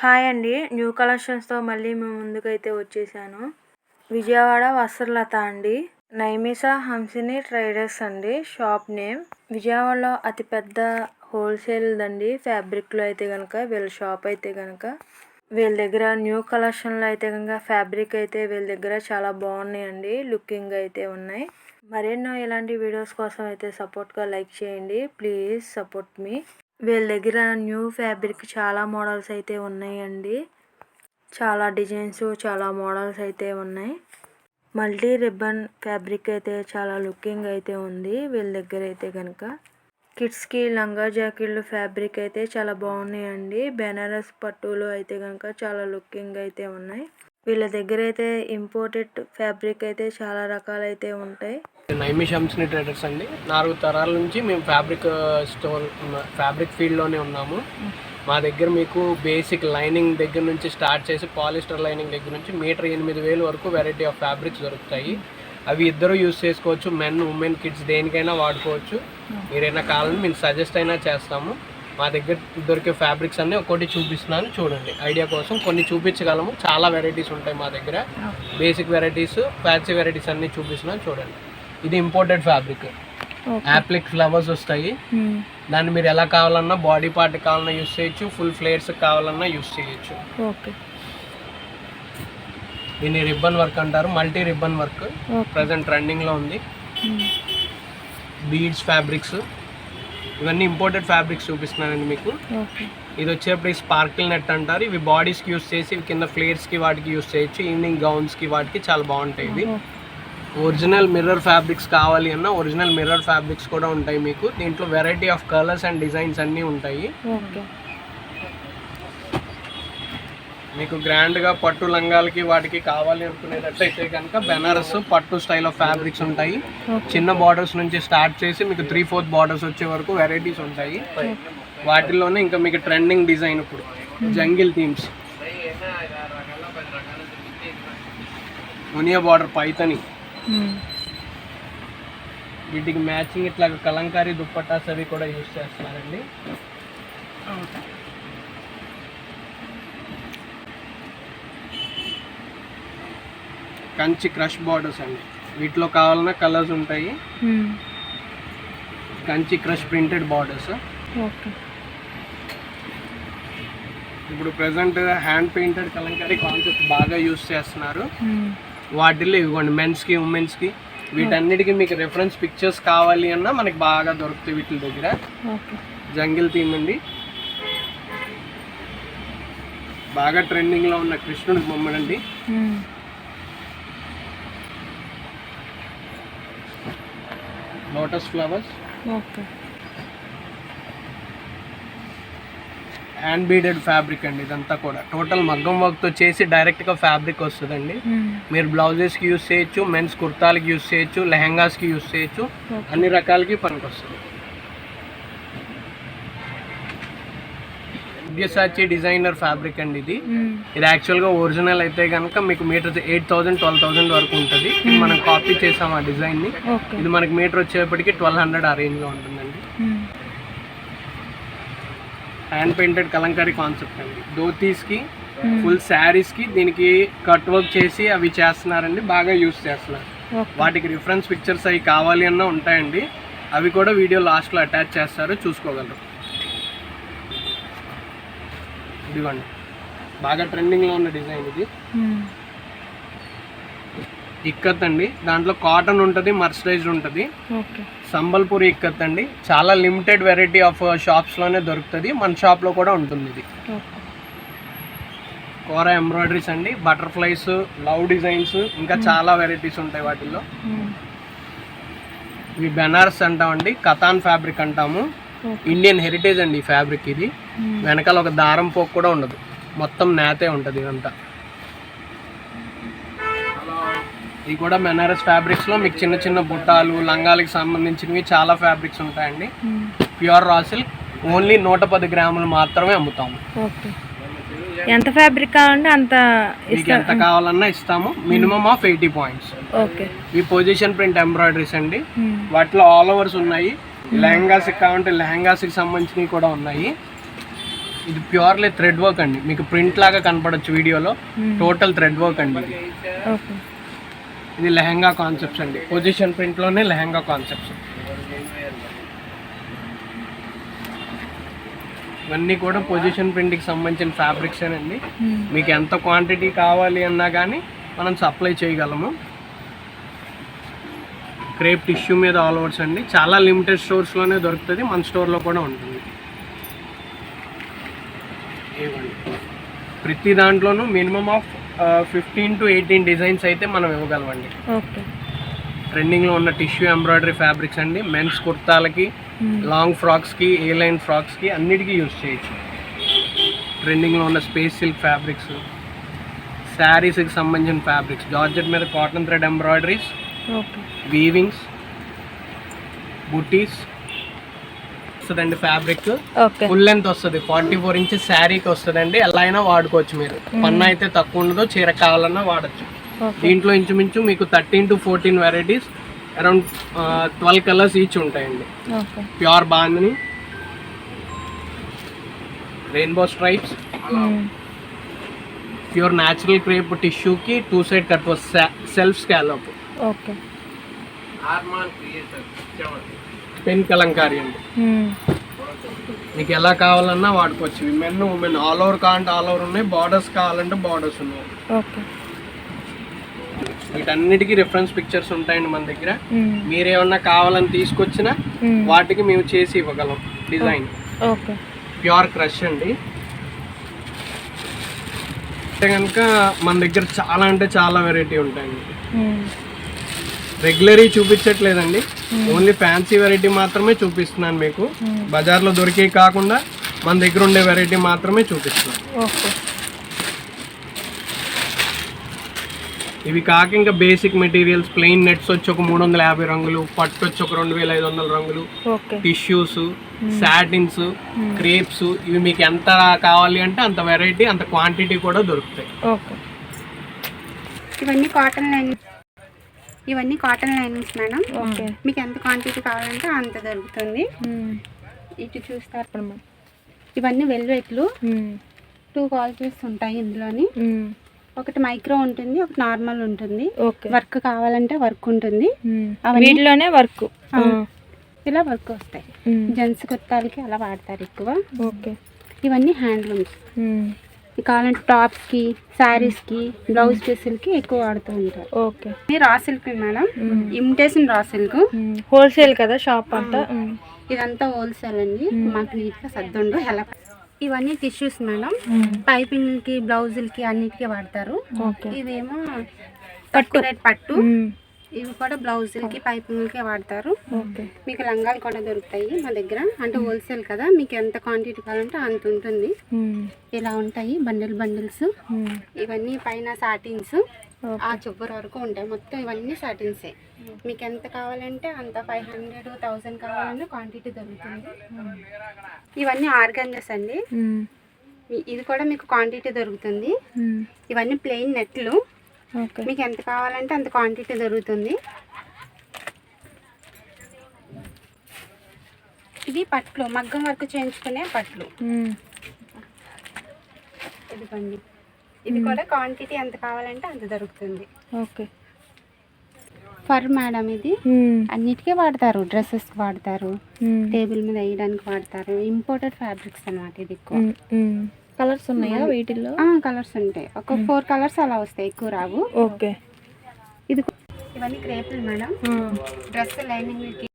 Hi అండి. New కలెక్షన్స్తో మళ్ళీ మేము ముందుకైతే వచ్చేసాను. విజయవాడ వస్త్రలత అండి. నైమిసా హంసిని ట్రైడర్స్ అండి. షాప్ నేమ్ విజయవాడలో అతిపెద్ద హోల్సేల్ అండి. ఫ్యాబ్రిక్లో అయితే కనుక వీళ్ళ షాప్ అయితే కనుక వీళ్ళ దగ్గర న్యూ కలెక్షన్లో అయితే కనుక ఫ్యాబ్రిక్ అయితే వీళ్ళ దగ్గర చాలా బాగున్నాయండి లుకింగ్ అయితే ఉన్నాయి. మరెన్నో ఇలాంటి వీడియోస్ కోసం అయితే సపోర్ట్గా లైక్ చేయండి. Please support me. వీళ్ళ దగ్గర న్యూ ఫ్యాబ్రిక్ చాలా మోడల్స్ అయితే ఉన్నాయండి. చాలా డిజైన్స్ చాలా మోడల్స్ అయితే ఉన్నాయి. మల్టీ రిబ్బన్ ఫ్యాబ్రిక్ అయితే చాలా లుకింగ్ అయితే ఉంది వీళ్ళ దగ్గర అయితే కనుక కిడ్స్కి లంగా జాకెట్లు ఫ్యాబ్రిక్ అయితే చాలా బాగున్నాయండి. బెనారస్ పట్టులు అయితే కనుక చాలా లుకింగ్ అయితే ఉన్నాయి. వీళ్ళ దగ్గర అయితే ఇంపోర్టెడ్ ఫ్యాబ్రిక్ అయితే చాలా రకాలైతే ఉంటాయి. నైమిష్ హంస్ని ట్రేడర్స్ అండి. నాలుగు తరాల నుంచి మేము ఫ్యాబ్రిక్ స్టోర్ ఫ్యాబ్రిక్ ఫీల్డ్లోనే ఉన్నాము. మా దగ్గర మీకు బేసిక్ లైనింగ్ దగ్గర నుంచి స్టార్ట్ చేసి పాలిస్టర్ లైనింగ్ దగ్గర నుంచి మీటర్ ఎనిమిది వేలు వరకు వెరైటీ ఆఫ్ ఫ్యాబ్రిక్స్ దొరుకుతాయి. అవి ఇద్దరు యూస్ చేసుకోవచ్చు. మెన్ ఉమెన్ కిడ్స్ దేనికైనా వాడుకోవచ్చు. మీరైనా కావాలని మేము సజెస్ట్ అయినా చేస్తాము. మా దగ్గర దొరికే ఫ్యాబ్రిక్స్ అన్నీ ఒక్కోటి చూపిస్తున్నాను చూడండి. ఐడియా కోసం కొన్ని చూపించగలము. చాలా వెరైటీస్ ఉంటాయి మా దగ్గర. బేసిక్ వెరైటీస్ ఫ్యాన్సీ వెరైటీస్ అన్నీ చూపిస్తున్నాను చూడండి. ఇది ఇంపోర్టెడ్ ఫ్యాబ్రిక్. యాప్లిక్ ఫ్లవర్స్ వస్తాయి. దాన్ని మీరు ఎలా కావాలన్నా బాడీ పార్ట్ కావాలన్నా యూస్ చేయొచ్చు ఫుల్ ఫ్లేయర్స్ కావాలన్నా యూస్ చేయొచ్చు. ఓకే. దీన్ని రిబ్బన్ వర్క్ అంటారు. మల్టీ రిబ్బన్ వర్క్ ప్రజెంట్ ట్రెండింగ్లో ఉంది. Beads fabrics. ఇవన్నీ ఇంపోర్టెడ్ ఫ్యాబ్రిక్స్ చూపిస్తున్నానండి మీకు. ఇది వచ్చేప్పుడు స్పార్కిల్ నెట్ అంటారు. ఇవి బాడీస్కి యూస్ చేసి ఇవి కింద ఫ్లేయర్స్కి వాటికి యూస్ చేయొచ్చు. ఈవినింగ్ గౌన్స్కి వాటికి చాలా బాగుంటాయి ఇవి. ఒరిజినల్ మిర్రర్ ఫ్యాబ్రిక్స్ కావాలి అన్న ఒరిజినల్ మిర్రర్ ఫ్యాబ్రిక్స్ కూడా ఉంటాయి మీకు. దీంట్లో variety of colours and designs అన్నీ ఉంటాయి ఓకే మీకు గ్రాండ్గా పట్టు లంగాలకి వాటికి కావాలి అనుకునేటట్టయితే కనుక బెనారస్ పట్టు స్టైల్ ఆఫ్ ఫ్యాబ్రిక్స్ ఉంటాయి. చిన్న బార్డర్స్ నుంచి స్టార్ట్ చేసి మీకు త్రీ ఫోర్త్ బార్డర్స్ వచ్చే వరకు వెరైటీస్ ఉంటాయి. వాటిల్లోనే ఇంకా మీకు ట్రెండింగ్ డిజైన్ ఇప్పుడు. Jungle themes Muniya border Paithani వీటికి మ్యాచింగ్ ఇట్లా కలంకారీ దుప్పటాస్ అవి కూడా యూస్ చేస్తున్నారండి. కంచి క్రష్ బార్డర్స్ అండి. వీటిలో కావాలన్నా కలర్స్ ఉంటాయి. Kanchi crush printed borders. Okay. ఇప్పుడు present hand painted Kalamkari concept బాగా యూస్ చేస్తున్నారు. వాటిల్లో ఇవ్వండి మెన్స్కి ఉమెన్స్కి. వీటన్నిటికీ మీకు రెఫరెన్స్ పిక్చర్స్ కావాలి అన్నా మనకి బాగా దొరుకుతాయి వీటి దగ్గర. జంగిల్ థీమ్ అండి. బాగా ట్రెండింగ్లో ఉన్న కృష్ణుడి బొమ్మడండి lotus flowers okay hand beaded fabric అండి ఇదంతా కూడా. టోటల్ మగ్గం వర్క్తో చేసి డైరెక్ట్గా ఫ్యాబ్రిక్ వస్తుందండి. మీరు బ్లౌజెస్కి యూస్ చేయొచ్చు మెన్స్ కుర్తాలకి యూస్ చేయొచ్చు లెహంగాస్కి యూస్ చేయొచ్చు. అన్ని రకాలకి పనికి వస్తుంది. సబ్యసాచి డిజైనర్ ఫ్యాబ్రిక్ అండి ఇది. ఇది యాక్చువల్గా ఒరిజినల్ అయితే కనుక మీకు metre eight thousand twelve thousand వరకు ఉంటుంది. ఇది మనం కాపీ చేసాం ఆ డిజైన్ని ఇది మనకి మీటర్ వచ్చేప్పటికి ట్వెల్వ్ హండ్రెడ్ ఆ రేంజ్లో ఉంటుందండి. హ్యాండ్ పెయింటెడ్ కలంకారీ కాన్సెప్ట్ అండి. ధోతీస్కి ఫుల్ శారీస్కి దీనికి కట్ వర్క్ చేసి అవి చేస్తున్నారండి. బాగా యూస్ చేస్తున్నారు. వాటికి రిఫరెన్స్ పిక్చర్స్ అవి కావాలి అన్న ఉంటాయండి. అవి కూడా వీడియో లాస్ట్లో అటాచ్ చేస్తారు. చూసుకోగలరు. ఇదిగోండి. బాగా ట్రెండింగ్లో ఉన్న డిజైన్ ఇది. ఇక్కత్ అండి. దాంట్లో కాటన్ ఉంటుంది మర్సరైజ్డ్ ఉంటుంది. సంబల్పూరి ఇక్కత్ అండి. చాలా లిమిటెడ్ వెరైటీ ఆఫ్ షాప్స్లోనే దొరుకుతుంది. మన షాప్లో కూడా ఉంటుంది ఇది. కూర ఎంబ్రాయిడరీస్ అండి. బటర్ఫ్లైస్ లవ్ డిజైన్స్ ఇంకా చాలా వెరైటీస్ ఉంటాయి వాటిల్లో. ఇవి బెనారస్ అంటామండి. కథాన్ ఫ్యాబ్రిక్ అంటాము. ఇండియన్ హెరిటేజ్ అండి ఈ ఫ్యాబ్రిక్ ఇది. వెనకాల ఒక దారం పోకు కూడా ఉండదు. మొత్తం నేతే ఉంటుంది ఇదంతా. ఇది కూడా బెనారస్ ఫ్యాబ్రిక్స్లో మీకు చిన్న చిన్న బుట్టాలు లంగాలకి సంబంధించినవి చాలా ఫ్యాబ్రిక్స్ ఉంటాయండి. ప్యూర్ రా సిల్క్ ఓన్లీ నూట పది గ్రాములు మాత్రమే అమ్ముతాము. ఎంత ఫ్యాబ్రిక్ కావాలంటే అంత మీకు ఎంత కావాలన్నా ఇస్తాము. Minimum of eighty points okay ఈ పొజిషన్ ప్రింట్ ఎంబ్రాయిడరీస్ అండి. వాటిలో ఆల్ ఓవర్స్ ఉన్నాయి. లెహంగాస్కి కావాలంటే లెహంగాస్కి సంబంధించినవి కూడా ఉన్నాయి. ఇది ప్యూర్లీ థ్రెడ్ వర్క్ అండి. మీకు ప్రింట్ లాగా కనపడొచ్చు వీడియోలో. టోటల్ థ్రెడ్ వర్క్ అండి ఇది. ఇది లెహంగా కాన్సెప్ట్స్ అండి. పొజిషన్ ప్రింట్లోనే లెహంగా కాన్సెప్ట్స్. ఇవన్నీ కూడా పొజిషన్ ప్రింట్కి సంబంధించిన ఫ్యాబ్రిక్స్ అండి. మీకు ఎంత క్వాంటిటీ కావాలి అన్నా కానీ మనం సప్లై చేయగలము. క్రేప్ టిష్యూ మీద ఆల్ ఓవర్స్ అండి. చాలా లిమిటెడ్ స్టోర్స్లోనే దొరుకుతుంది. మన స్టోర్లో కూడా ఉంటుంది. ప్రతి దాంట్లోనూ minimum of fifteen to eighteen designs అయితే మనం ఇవ్వగలమండి. ఓకే. ట్రెండింగ్లో ఉన్న టిష్యూ ఎంబ్రాయిడరీ ఫ్యాబ్రిక్స్ అండి. మెన్స్ కుర్తాలకి లాంగ్ ఫ్రాక్స్కి ఏ లైన్ ఫ్రాక్స్కి అన్నిటికీ యూస్ చేయొచ్చు. ట్రెండింగ్లో ఉన్న స్పేస్ సిల్క్ ఫ్యాబ్రిక్స్ శారీస్కి సంబంధించిన ఫ్యాబ్రిక్స్ జార్జెట్ మీద కాటన్ థ్రెడ్ ఎంబ్రాయిడరీస్ వీవింగ్స్ బుటీస్ వస్తుందండి ఫ్యాబ్రిక్ ఫుల్ లెంత్ వస్తుంది. ఫార్టీ ఫోర్ ఇంచెస్ శారీకి వస్తుందండి. ఎలా అయినా వాడుకోవచ్చు మీరు. పన్ను అయితే తక్కువ ఉండదు. చీర కావాలన్నా వాడచ్చు. దీంట్లో ఇంచుమించు మీకు thirteen to fourteen varieties around twelve colours each ఉంటాయండి. Pure bandhani rainbow stripes pure natural crepe టిష్యూకి two side cut self scallop okay. Pen Kalamkari అండి. మీకు ఎలా కావాలన్నా వాడుకోవచ్చు. మెన్ ఉమెన్ ఆల్ ఓవర్ కావాలంటే ఆల్ ఓవర్ ఉన్నాయి. బార్డర్స్ కావాలంటే బార్డర్స్ ఉన్నాయి. ఓకే. వీటన్నిటికీ రిఫరెన్స్ పిక్చర్స్ ఉంటాయండి మన దగ్గర. మీరేమన్నా కావాలని తీసుకొచ్చినా వాటికి మేము చేసి ఇవ్వగలం డిజైన్. ఓకే. ప్యూర్ క్రష్ అండి. అంటే కనుక మన దగ్గర చాలా అంటే చాలా వెరైటీ ఉంటాయండి. రెగ్యులర్ చూపించట్లేదండి. ఓన్లీ ఫ్యాన్సీ వెరైటీ మాత్రమే చూపిస్తున్నాను మీకు. బజార్లో దొరికే కాకుండా మన దగ్గర ఉండే వెరైటీ మాత్రమే చూపిస్తున్నాను. ఇవి కాక ఇంకా బేసిక్ మెటీరియల్స్ ప్లెయిన్ నెట్స్ వచ్చి ఒక మూడు వందల యాభై రంగులు పట్టు వచ్చి ఒక రెండు వేల ఐదు వందల రంగులు టిష్యూస్ సాటిన్స్ క్రేప్స్ ఇవి మీకు ఎంత కావాలి అంటే అంత వెరైటీ అంత క్వాంటిటీ కూడా దొరుకుతాయి. ఇవన్నీ కాటన్ ఇవన్నీ కాటన్ లైనింగ్స్ మేడం. ఓకే. మీకు ఎంత క్వాంటిటీ కావాలంటే అంత దొరుకుతుంది. ఇటు చూస్తారు. ఇవన్నీ వెల్వెట్లు. టూ క్వాలిటీస్ ఉంటాయి ఇందులోని. ఒకటి మైక్రో ఉంటుంది ఒకటి నార్మల్ ఉంటుంది. వర్క్ కావాలంటే వర్క్ ఉంటుంది. వీటిలోనే వర్క్ ఇలా వర్క్ వస్తాయి. జెంట్స్ కుర్తాలకి అలా వాడతారు ఎక్కువ. ఓకే. ఇవన్నీ హ్యాండ్లూమ్స్ కావాలంటే టాప్స్కి శారీస్కి బ్లౌజ్ పీసులకి ఎక్కువ వాడుతూ ఉంటారు. ఓకే. ఇది raw silk madam. Imitation raw silk. Wholesale కదా షాప్ అంతా? ఇదంతా హోల్సేల్ అండి. మాకు నీట్గా సర్దుండు. ఎలా ఇవన్నీ టిష్యూస్ మేడం. పైపింగ్కి బ్లౌజులకి అన్నిటికీ వాడతారు. ఇవేమో పట్టు. పట్టు. ఇవి కూడా బ్లౌజులకి పైపింగ్లకి వాడతారు. మీకు లంగాలు కూడా దొరుకుతాయి మా దగ్గర. అంటే హోల్సేల్ కదా మీకు ఎంత క్వాంటిటీ కావాలంటే అంత ఉంటుంది. ఇలా ఉంటాయి బండిల్ బండిల్స్. ఇవన్నీ పైన సాటిన్స్. ఆ చివరి వరకు ఉంటాయి. మొత్తం ఇవన్నీ సాటిన్సే. మీకు ఎంత కావాలంటే అంత ఫైవ్ హండ్రెడ్ థౌసండ్ కావాలంటే క్వాంటిటీ దొరుకుతుంది. ఇవన్నీ ఆర్గంజెస్ అండి. ఇది కూడా మీకు క్వాంటిటీ దొరుకుతుంది. ఇవన్నీ ప్లెయిన్ నెట్లు. మీకు ఎంత కావాలంటే అంత క్వాంటిటీ దొరుకుతుంది. ఇది పట్లు మగ్గం వర్క్ చేయించుకునే పట్లు. ఇదిగోండి. ఇది కూడా క్వాంటిటీ ఎంత కావాలంటే అంత దొరుకుతుంది. ఓకే. ఫర్ మేడం ఇది. అన్నిటికీ వాడతారు డ్రెస్సెస్ వాడతారు టేబుల్ మీద వేయడానికి వాడతారు ఇంపోర్టెడ్ ఫ్యాబ్రిక్స్ అన్నమాట ఇది ఎక్కువ. కలర్స్ ఉన్నాయా వీటిల్లో? కలర్స్ ఉంటాయి. ఒక ఫోర్ కలర్స్ అలా వస్తాయి ఎక్కువ రావు. ఓకే. ఇది ఇవన్నీ క్రేపులు మేడం. డ్రెస్ లైనింగ్కి